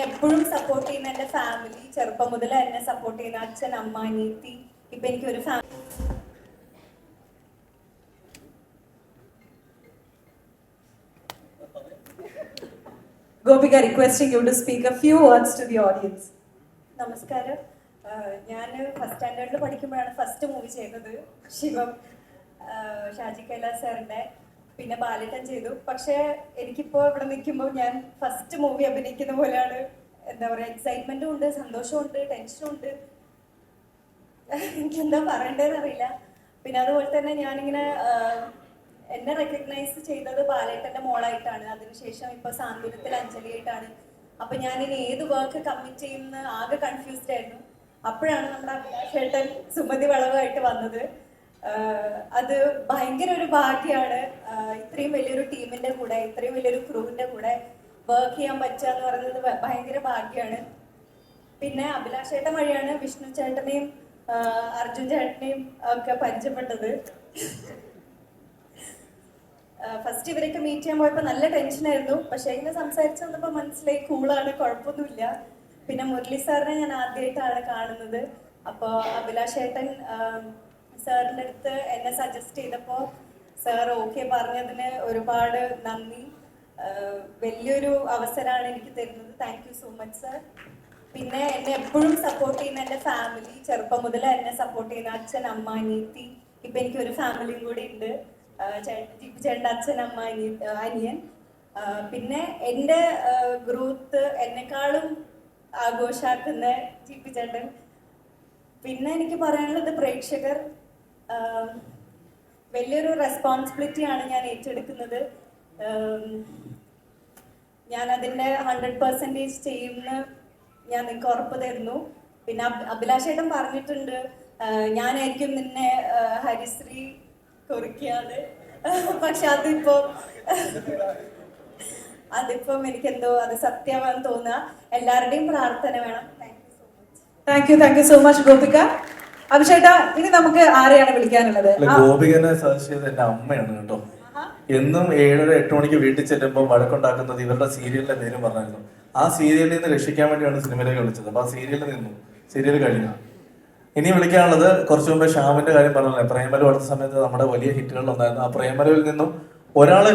എന്നെ എപ്പോഴും സപ്പോർട്ട് ചെയ്യുന്ന എന്റെ ഫാമിലി ചെറുപ്പം മുതൽ എന്നെ സപ്പോർട്ട് ചെയ്യുന്ന അച്ഛൻ അമ്മ അനീത്തി ഇപ്പൊ എനിക്ക് ഒരു family Gopika requesting you to speak a few words to the audience നമസ്കാരം. ഞാൻ ഫസ്റ്റ് സ്റ്റാൻഡേർഡിൽ പഠിക്കുമ്പോഴാണ് ഫസ്റ്റ് മൂവി ചെയ്തത്. ശിവം ഷാജി കൈലാസ് സാറിന്റെ പിന്നെ ബാലേട്ടൻ ചെയ്തു. പക്ഷേ എനിക്കിപ്പോൾ ഇവിടെ നിൽക്കുമ്പോൾ ഞാൻ ഫസ്റ്റ് മൂവി അഭിനയിക്കുന്ന പോലെയാണ്. എന്താ പറയുക എക്സൈറ്റ്മെന്റും ഉണ്ട് സന്തോഷമുണ്ട് ടെൻഷനും ഉണ്ട്. എനിക്കെന്താ പറയണ്ടതെന്ന് അറിയില്ല. പിന്നെ അതുപോലെ തന്നെ ഞാനിങ്ങനെ എന്നെ റെക്കഗ്നൈസ് ചെയ്തത് ബാലേട്ടന്റെ മോളായിട്ടാണ്. അതിനുശേഷം ഇപ്പൊ സാന്ത്വനത്തിൽ അഞ്ജലി ആയിട്ടാണ് അപ്പൊ ഞാൻ ഇനി ഏത് വർക്ക് കമ്മിറ്റ് ചെയ്യുന്ന ആകെ കൺഫ്യൂസ്ഡ് ആയിരുന്നു. അപ്പോഴാണ് നമ്മുടെ ചേട്ടൻ സുമതി വളവായിട്ട് വന്നത്. അത് ഭയങ്കര ഒരു ഭാഗ്യമാണ് ഇത്രയും വലിയൊരു ടീമിന്റെ കൂടെ ഇത്രയും വലിയൊരു ക്രൂവിന്റെ കൂടെ വർക്ക് ചെയ്യാൻ പറ്റുക എന്ന് പറയുന്നത് ഭയങ്കര ഭാഗ്യമാണ് പിന്നെ അഭിലാഷ് ചേട്ടൻ വഴിയാണ് വിഷ്ണു ചേട്ടനെയും അർജുൻ ചേട്ടനെയും ഒക്കെ പരിചയപ്പെട്ടത്. ഫസ്റ്റ് ഇവരൊക്കെ മീറ്റ് ചെയ്യാൻ പോയപ്പോൾ നല്ല ടെൻഷനായിരുന്നു പക്ഷേ ഇങ്ങനെ സംസാരിച്ചു വന്നപ്പോൾ മനസ്സിലായി കൂളാണ് കുഴപ്പമൊന്നുമില്ല. പിന്നെ മുരളി സാറിനെ ഞാൻ ആദ്യമായിട്ടാണ് കാണുന്നത്. അപ്പോൾ അഭിലാഷ് ചേട്ടൻ സാറിന്റെ അടുത്ത് എന്നെ സജസ്റ്റ് ചെയ്തപ്പോൾ സാർ ഓക്കെ പറഞ്ഞതിന് ഒരുപാട് നന്ദി. വലിയൊരു അവസരമാണ് എനിക്ക് തരുന്നത്. Thank you so much sir പിന്നെ എന്നെ എപ്പോഴും സപ്പോർട്ട് ചെയ്യുന്ന എന്റെ ഫാമിലി ചെറുപ്പം മുതൽ എന്നെ സപ്പോർട്ട് ചെയ്യുന്ന അച്ഛൻ അമ്മ അനിയത്തി. ഇപ്പം എനിക്ക് ഒരു ഫാമിലിയും കൂടി ഉണ്ട്. ചേട്ടൻ അച്ഛൻ അമ്മ അനിയ അനിയൻ. പിന്നെ എന്റെ ഗ്രോത്ത് എന്നെക്കാളും ആഘോഷാക്കുന്ന ജിപ്പി ചേട്ടൻ പിന്നെ എനിക്ക് പറയാനുള്ളത് പ്രേക്ഷകർ വലിയൊരു റെസ്പോൺസിബിലിറ്റി ആണ് ഞാൻ ഏറ്റെടുക്കുന്നത്. ഞാൻ അതിന്റെ ഹൺഡ്രഡ് പെർസെന്റേജ് ചെയ്യുമെന്ന് ഞാൻ നിങ്ങൾക്ക് ഉറപ്പ് തരുന്നു. പിന്നെ അഭിലാഷേട്ടൻ പറഞ്ഞിട്ടുണ്ട് ഞാനായിരിക്കും നിന്നെ ഹരിശ്രീ കുറിക്കാതെ പക്ഷെ അതിപ്പോ അതിപ്പം എനിക്കെന്തോ അത് സത്യമാണെന്ന് തോന്നുക. എല്ലാവരുടെയും പ്രാർത്ഥന വേണം. Thank you thank you so much Gopika you, thank you so much, Gopika. അഭിഷേട്ടാ ഇനി നമുക്ക് ആരെയാണ് വിളിക്കാനുള്ളത്? ഗോപികനെ സജസ്റ്റ് എന്റെ അമ്മയാണ് കേട്ടോ. എന്നും ഏഴര എട്ട് മണിക്ക് വീട്ടിൽ ചെല്ലുമ്പോൾ വഴക്കുണ്ടാക്കുന്നത് ഇവരുടെ സീരിയലിന്റെ പേരും പറഞ്ഞായിരുന്നു ആ സീരിയലിൽ നിന്ന് രക്ഷിക്കാൻ വേണ്ടിയാണ് സിനിമയിലേക്ക് വിളിച്ചത്. അപ്പൊ ആ സീരിയലിൽ നിന്നു. സീരിയൽ കഴിഞ്ഞു. ഇനി വിളിക്കാനുള്ളത് കുറച്ചു മുമ്പ് ഷ്യാമിന്റെ കാര്യം പറഞ്ഞല്ലേ. പ്രേമലു അടുത്ത സമയത്ത് നമ്മുടെ വലിയ ഹിറ്റുകളിൽ ഉണ്ടായിരുന്നു ആ പ്രേമലുവിൽ നിന്നും ഒരാളെ